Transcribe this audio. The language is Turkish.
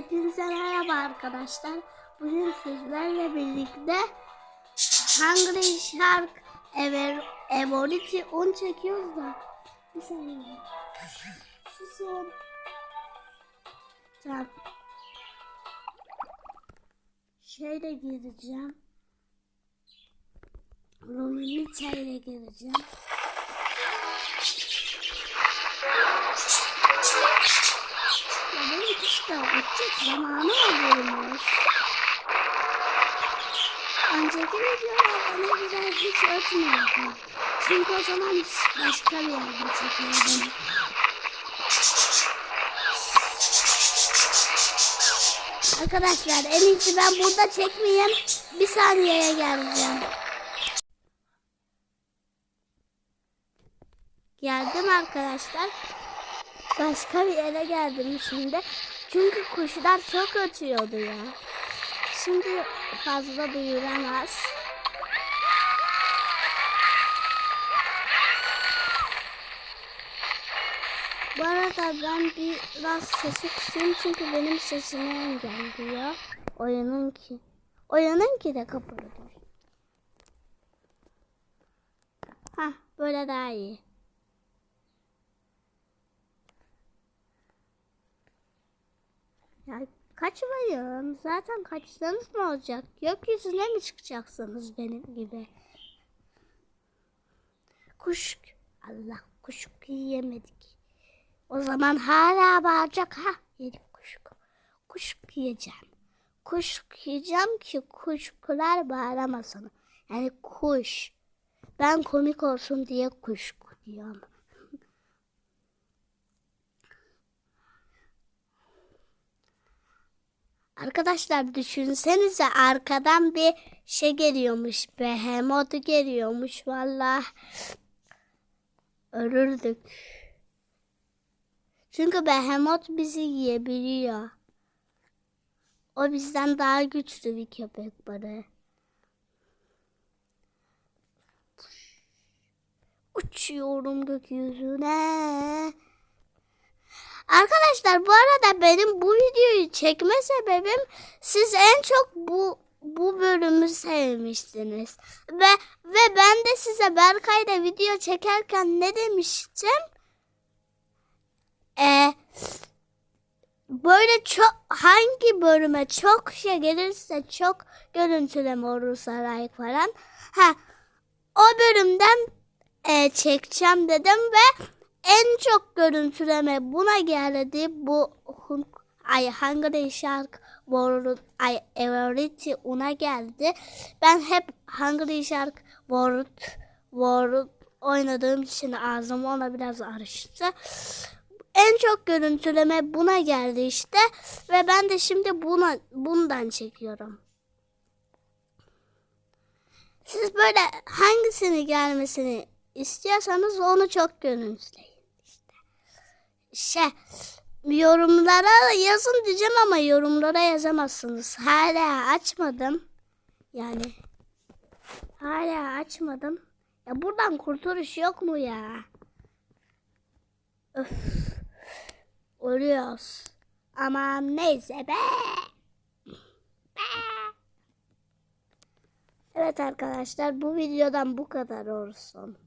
Hepinize merhaba arkadaşlar. Bugün sizlerle birlikte Hungry Shark Ever Evolution 10 çekiyoruz da. Bir saniye. Susun. Tamam. Şeyle gireceğim. Romaniça ile gireceğim. İşte atacak zamanı oluyormuş. Videolarda ne güzel hiç ötmüyordu. Çünkü o zaman başka bir yerde çekiyordum. Arkadaşlar en iyisi ben burada çekmeyeyim. Bir saniyeye geleceğim. Geldim arkadaşlar. Başka bir yere geldim şimdi. Çünkü kuşlar çok ötüyordu ya. Şimdi fazla duyuramaz. Bu arada ben biraz sesi kısayım çünkü benim sesimi engelliyor. Oyunun ki. Oyunun ki de kapalı. Hah böyle daha iyi. Ya kaçmayın. Zaten kaçsanız ne olacak? Gökyüzüne mi çıkacaksınız benim gibi? Kuş. Allah kuşuk yiyemedik. O zaman hala bağıracak. Ha yedik kuşuk. Kuşuk yiyeceğim. Kuşuk yiyeceğim ki kuşkular bağıramasın. Yani kuş. Ben komik olsun diye kuşku diyorum. Arkadaşlar düşünsenize arkadan bir şey geliyormuş. Behemoth geliyormuş valla. Ölürdük. Çünkü Behemoth bizi yiyebiliyor. O bizden daha güçlü bir köpek balığı. Uçuyorum gökyüzüne. Arkadaşlar bu arada benim bu videoyu çekme sebebim siz en çok bu bu bölümü sevmiştiniz. Ve ve ben de size Berkay'da video çekerken ne demiştim? Ee, böyle çok hangi bölüme çok şey gelirse çok görüntüleme olursa like falan. Ha o bölümden e, çekeceğim dedim ve en çok görüntüleme buna geldi bu ay Hungry Shark World ay Everity ona geldi. Ben hep Hungry Shark World World oynadığım için ağzım ona biraz arıştı. En çok görüntüleme buna geldi işte ve ben de şimdi buna bundan çekiyorum. Siz böyle hangisini gelmesini istiyorsanız onu çok görüntüleyin. Şey yorumlara yazın diyeceğim ama yorumlara yazamazsınız. Hala açmadım. Yani hala açmadım. Ya buradan kurtuluş yok mu ya? Öf. Ölüyoruz. Aman neyse be. be. Evet arkadaşlar bu videodan bu kadar olsun.